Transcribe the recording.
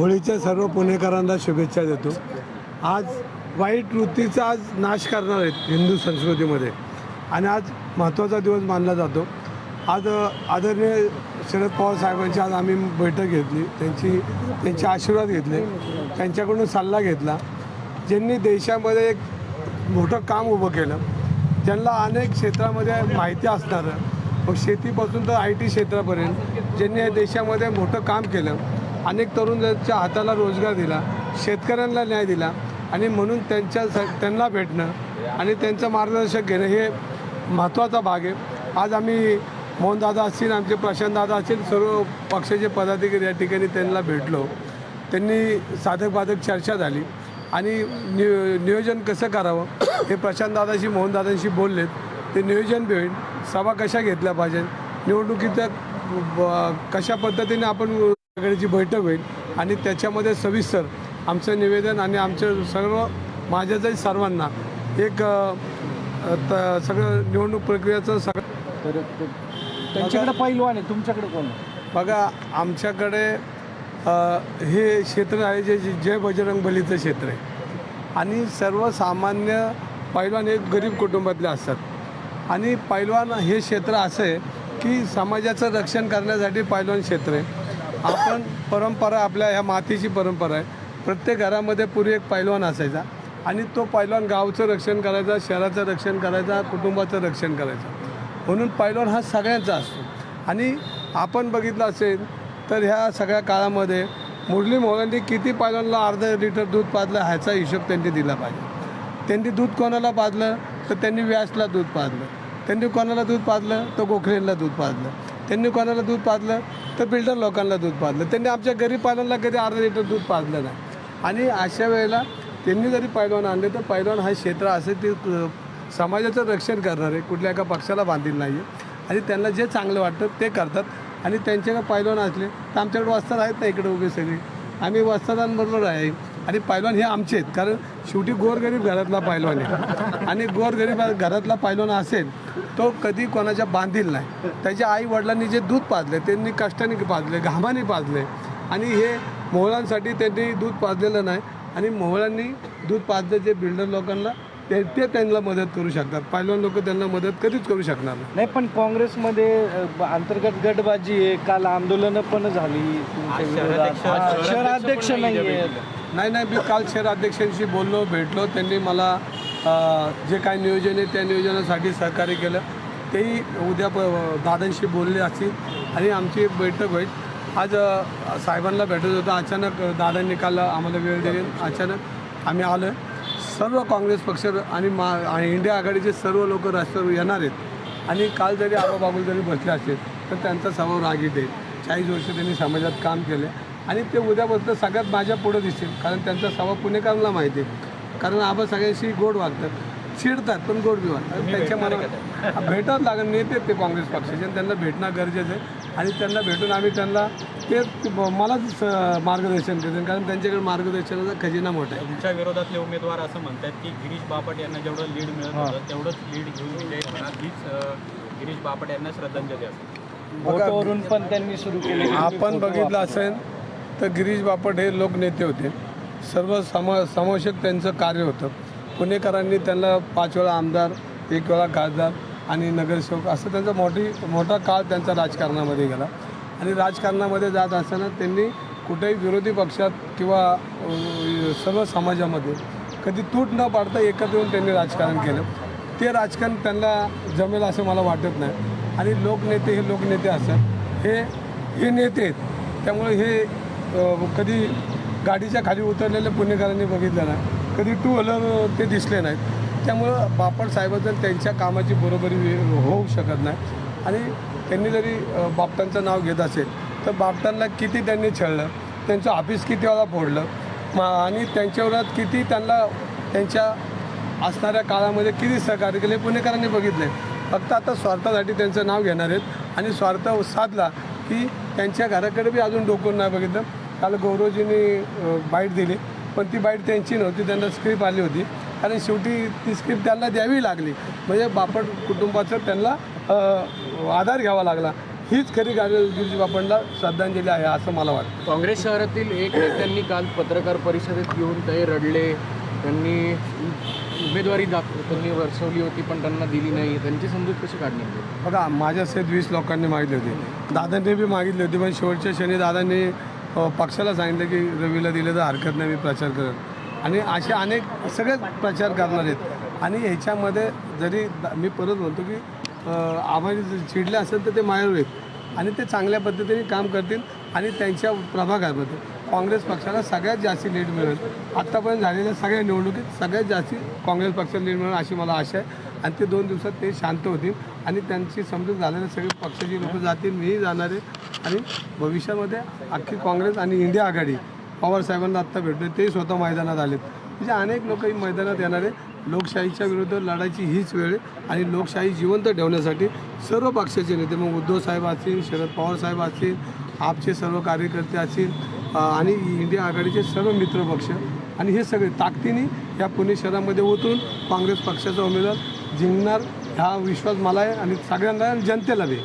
होळीच्या सर्व पुणेकरांना शुभेच्छा देतो. आज वाईट वृत्तीचा आज नाश करणार आहेत हिंदू संस्कृतीमध्ये. आणि आज महत्त्वाचा दिवस मानला जातो. आज आदरणीय शरद पवार साहेबांची आज आम्ही बैठक घेतली. त्यांची त्यांचे आशीर्वाद घेतले. त्यांच्याकडून सल्ला घेतला. ज्यांनी देशामध्ये एक मोठं काम उभं केलं. ज्यांना अनेक क्षेत्रामध्ये माहिती असणारं. मग शेतीपासून तर आय टी क्षेत्रापर्यंत. ज्यांनी या देशामध्ये मोठं काम केलं. अनेक तरुणांच्या हाताला रोजगार दिला शेतकऱ्यांना न्याय दिला आणि म्हणून त्यांच्या त्यांना भेटणं आणि त्यांचं मार्गदर्शक घेणं हे महत्त्वाचा भाग आहे. आज आम्ही मोहनदादा असतील आमचे प्रशांतदादा असतील सर्व पक्षाचे पदाधिकारी या ठिकाणी त्यांना भेटलो. त्यांनी साधक बाधक चर्चा झाली आणि नियो नियोजन कसं करावं हे प्रशांतदादाशी मोहनदादांशी बोललेत. ते नियोजन भेट सभा कशा घेतल्या पाहिजे निवडणुकीचं ब- कशा पद्धतीने आपण सगळ्याची बैठक होईल आणि त्याच्यामध्ये सविस्तर आमचं निवेदन आणि आमचं सर्व माझ्याच सर्वांना एक सगळं निवडणूक प्रक्रियेचं सगळं तर त्यांच्याकडे पैलवान आहे तुमच्याकडे कोण? बघा आमच्याकडे हे क्षेत्र आहे जे जे- जय बजरंग बलीचं क्षेत्र आहे. आणि सर्वसामान्य पैलवान हे गरीब कुटुंबातले असतात. आणि पैलवान हे क्षेत्र असं आहे की समाजाचं रक्षण करण्यासाठी पैलवान क्षेत्र आहे. आपण परंपरा आपल्या ह्या मातीची परंपरा आहे. प्रत्येक घरामध्ये पूर्वी एक पैलवान असायचा आणि तो पैलवान गावचं रक्षण करायचा शहराचं रक्षण करायचा कुटुंबाचं रक्षण करायचं. म्हणून पैलवान हा सगळ्यांचा असतो. आणि आपण बघितलं असेल तर ह्या सगळ्या काळामध्ये मुरली मोहलांनी किती पैलवानला अर्धा लिटर दूध पाजलं ह्याचा हिशोब त्यांनी दिला पाहिजे. त्यांनी दूध कोणाला पाजलं? तर त्यांनी व्यासला दूध पाजलं. त्यांनी कोणाला दूध पाजलं? तर गोखलेला दूध पाजलं. त्यांनी कोणाला दूध पाजलं तर बिल्डर लोकांना दूध पाजलं. त्यांनी आमच्या गरीब पालनला कधी अर्धा लिटर दूध पाजलं नाही. आणि अशा वेळेला त्यांनी जरी पैलवान आणले तर पैलवान हा क्षेत्र असे ते समाजाचं रक्षण करणार आहे कुठल्या एका पक्षाला बांधील नाही आहे आणि त्यांना जे चांगलं वाटतं ते करतात. आणि त्यांच्याकडे पैलवान असले तर आमच्याकडे वस्ताद आहेत ना इकडे उभे सगळे. आम्ही वस्तादांबरोबर आहे. आणि पैलवान हे आमचे आहेत. कारण शेवटी गोरगरीब घरातला पैलवान आहे. आणि गोरगरीब घरातला पैलवान असेल तो कधी कोणाच्या बांधील नाही. त्याच्या आई वडिलांनी जे दूध पाजले त्यांनी कष्टाने पाजले घामाने पाजले. आणि हे मोहळांसाठी त्यांनी दूध पाजलेलं नाही. आणि मोहळांनी दूध पाजलं जे बिल्डर लोकांना ते ते त्यांना मदत करू शकतात. पैलवान लोक त्यांना मदत कधीच करू शकणार नाही. नाही पण काँग्रेसमध्ये अ, अंतर्गत गटबाजी आहे. काल आंदोलनं पण झाली. तुमच्या विरोधात. हा, शहराध्यक्ष नाही आहेत नाही नाही मी काल शहराध्यक्षांशी बोललो भेटलो. त्यांनी मला अ, जे काय नियोजन आहे त्या नियोजनासाठी सहकार्य केलं. तेही उद्या प दादांशी बोलले असतील. आणि आमची एक बैठक होईल. आज अ, साहेबांना भेटत होतं. अचानक दादांनी काल आम्हाला वेळ दिली अचानक आम्ही आलो सर्व काँग्रेस पक्ष आणि मा आणि इंडिया आघाडीचे सर्व लोक रस्त्यावर येणार आहेत. आणि काल जरी आबा बाबू जरी बसले असेल तर त्यांचा स्वभाव रागीट आहे. चाळीस वर्ष त्यांनी समाजात काम केलं. आणि ते उद्यापासून सगळ्यात माझ्या पुढं दिसतील कारण त्यांचा स्वभाव पुणेकरांना माहिती आहे. कारण आबा सगळ्यांशी गोड वागतात चिडतात पण गोड बी वागतात त्यांच्या मनात भेटावं लागेल नेते ते काँग्रेस पक्षाचे. आणि त्यांना भेटणं गरजेचं आहे. आणि त्यांना भेटून आम्ही त्यांना ते मलाच स- मार्गदर्शन करतील कारण त्यांच्याकडे मार्गदर्शनाचा खजिना मोठा आहे. तुमच्या विरोधातले उमेदवार असं म्हणतात की गिरीश बापट यांना जेवढं लीड मिळत होतं तेवढंच लीड घेऊन विजय होणार हीच गिरीश बापट यांना श्रद्धांजली असेल. फोटोवरून पण त्यांनी सुरू केले. आपण बघितलं असेल तर गिरीश बापट हे लोकनेते होते. सर्व सम समावेशक त्यांचं कार्य होतं. पुणेकरांनी त्यांना पाच वेळा आमदार एक वेळा खासदार आणि नगरसेवक असं त्यांचा मोठी मोठा काळ त्यांचा राजकारणामध्ये गेला. आणि राजकारणामध्ये जात असताना त्यांनी कुठेही विरोधी पक्षात किंवा सर्व समाजामध्ये कधी तूट न पाडता एकत्र येऊन त्यांनी राजकारण केलं. ते राजकारण त्यांना जमेल असं मला वाटत नाही. आणि लोकनेते हे लोकनेते असतात. हे हे नेते आहेत. त्यामुळे हे कधी गाडीच्या खाली उतरलेल्या पुणेकरांनी बघितलं नाही. कधी टू व्हीलर ते दिसले नाहीत. त्यामुळं बापट साहेबांचं त्यांच्या कामाची बरोबरी वे- होऊ शकत नाही. आणि त्यांनी जरी बापटांचं नाव घेत असेल तर बापटांना किती त्यांनी छळलं त्यांचं ऑफिस किती वेळा फोडलं मा आणि त्यांच्यावर किती त्यांना त्यांच्या असणाऱ्या काळामध्ये किती सहकार्य केले पुणेकरांनी बघितले फक्त आता स्वार्थासाठी त्यांचं नाव घेणार आहेत आणि स्वार्थ साधला की त्यांच्या घराकडे बी अजून डोकून नाही बघितलं. काल गौरवजींनी बाईट दिली पण ती बाईट त्यांची नव्हती त्यांना स्क्रिप्ट आली होती. कारण शेवटी ती स्क्रिप्ट त्यांना द्यावी लागली. म्हणजे बापट कुटुंबाचं त्यांना आधार घ्यावा लागला. हीच खरी गा- गिरीश बापटला श्रद्धांजली आहे असं मला वाटतं. काँग्रेस शहरातील एक नेत्यांनी काल पत्रकार परिषदेत येऊन ते रडले. त्यांनी उमेदवारी दाख त्यांनी वर्षवली होती पण त्यांना दिली नाही. त्यांची समजूत कशी आली? बघा माझ्या सहित वीस लोकांनी मागितली होती. दादांनी बी मागितली होती पण शेवटच्या क्षणी दादांनी पक्षाला सांगितलं की रवीला दिलं तर हरकत नाही मी प्रचार करेन. आणि असे अनेक सगळे प्रचार करणार आहेत. आणि ह्याच्यामध्ये जरी दा- मी परत म्हणतो की आम्हाला जर चिडले असेल तर ते माहेर होईल. आणि ते चांगल्या पद्धतीने काम करतील आणि त्यांच्या प्रभागामध्ये काँग्रेस पक्षाला सगळ्यात जास्त लीड मिळेल. आत्तापर्यंत झालेल्या सगळ्या निवडणुकीत सगळ्यात जास्ती काँग्रेस पक्षाला लीड मिळेल अशी मला आशा आहे. आणि ते दोन दिवसात ते शांत होतील आणि त्यांची समजून झालेले सगळे पक्षाची लोक जातील मीही जाणार आहे. आणि भविष्यामध्ये अख्खी काँग्रेस आणि इंडिया आघाडी पवार साहेबांना आत्ता भेटले ते स्वतः मैदानात आलेत. म्हणजे अनेक लोक ही मैदानात येणार आहे. लोकशाहीच्या विरुद्ध लढायची हीच वेळ आहे. आणि लोकशाही जिवंत ठेवण्यासाठी सर्व पक्षाचे नेते मग उद्धव साहेब असतील शरद पवार साहेब असतील आपचे सर्व कार्यकर्ते असतील आणि इंडिया आघाडीचे सर्व मित्रपक्ष आणि हे सगळे ताकदीने या पुणे शहरामध्ये उतरून काँग्रेस पक्षाचा उमेदवार जिंकणार हा विश्वास मला आहे. आणि सगळ्यांना जनतेला बी.